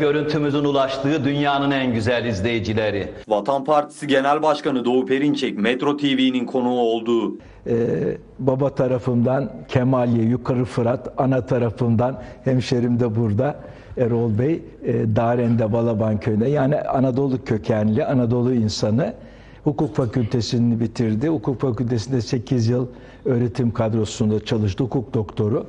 Görüntümüzün ulaştığı dünyanın en güzel izleyicileri. Vatan Partisi Genel Başkanı Doğu Perinçek Metro TV'nin konuğu oldu. Ee, baba tarafımdan Kemalye Yukarı Fırat, ana tarafımdan hemşerim de burada Erol Bey, e, Daren'de Balaban köyünde yani Anadolu kökenli, Anadolu insanı. Hukuk fakültesini bitirdi. Hukuk fakültesinde 8 yıl öğretim kadrosunda çalıştı. Hukuk doktoru.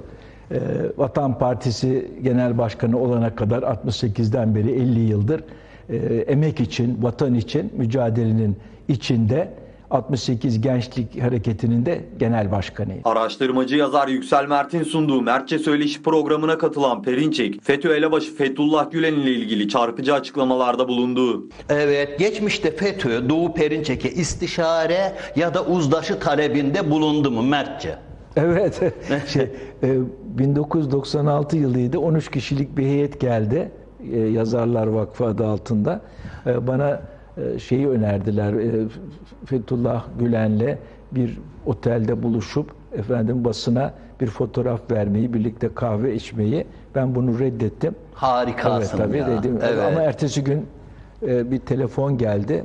Ee, Vatan Partisi Genel Başkanı olana kadar 68'den beri 50 yıldır e, emek için, vatan için mücadelenin içinde 68 Gençlik Hareketi'nin de genel başkanıyım. Araştırmacı yazar Yüksel Mert'in sunduğu Mertçe Söyleşi programına katılan Perinçek, FETÖ elebaşı Fethullah Gülen ile ilgili çarpıcı açıklamalarda bulundu. Evet, geçmişte FETÖ, Doğu Perinçek'e istişare ya da uzlaşı talebinde bulundu mu Mertçe? Evet, şey, e, 1996 yılıydı. 13 kişilik bir heyet geldi. e, Yazarlar Vakfı adı altında. E, Bana e, şeyi önerdiler. e, Fethullah Gülen'le bir otelde buluşup efendim basına bir fotoğraf vermeyi, birlikte kahve içmeyi. Ben bunu reddettim. Harikasın evet, tabii ya. dedim. Evet. Ama ertesi gün e, bir telefon geldi.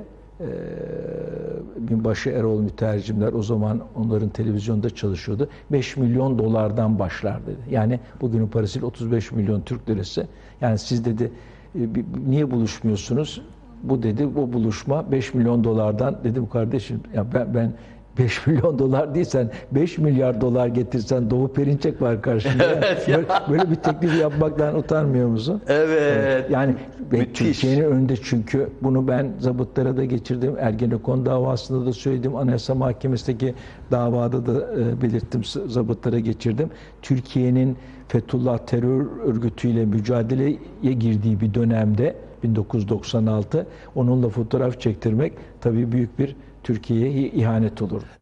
Binbaşı Erol mütercimler o zaman onların televizyonda çalışıyordu. 5 milyon dolardan başlar dedi. Yani bugünün parasıyla 35 milyon Türk lirası. Yani siz dedi e, niye buluşmuyorsunuz? Bu dedi o buluşma 5 milyon dolardan dedim kardeşim ya ben ben 5 milyon dolar değilsen 5 milyar dolar getirsen Doğu Perinçek var karşında. Evet ya. böyle, böyle bir teklif yapmaktan utanmıyor musun? Evet. Yani ve Müthiş. Türkiye'nin önünde çünkü bunu ben zabıtlara da geçirdim. Ergenekon davasında da söyledim. Anayasa Mahkemesi'ndeki davada da e, belirttim. Zabıtlara geçirdim. Türkiye'nin Fethullah terör örgütüyle mücadeleye girdiği bir dönemde 1996 onunla fotoğraf çektirmek tabii büyük bir Türkiye'ye ihanet olur.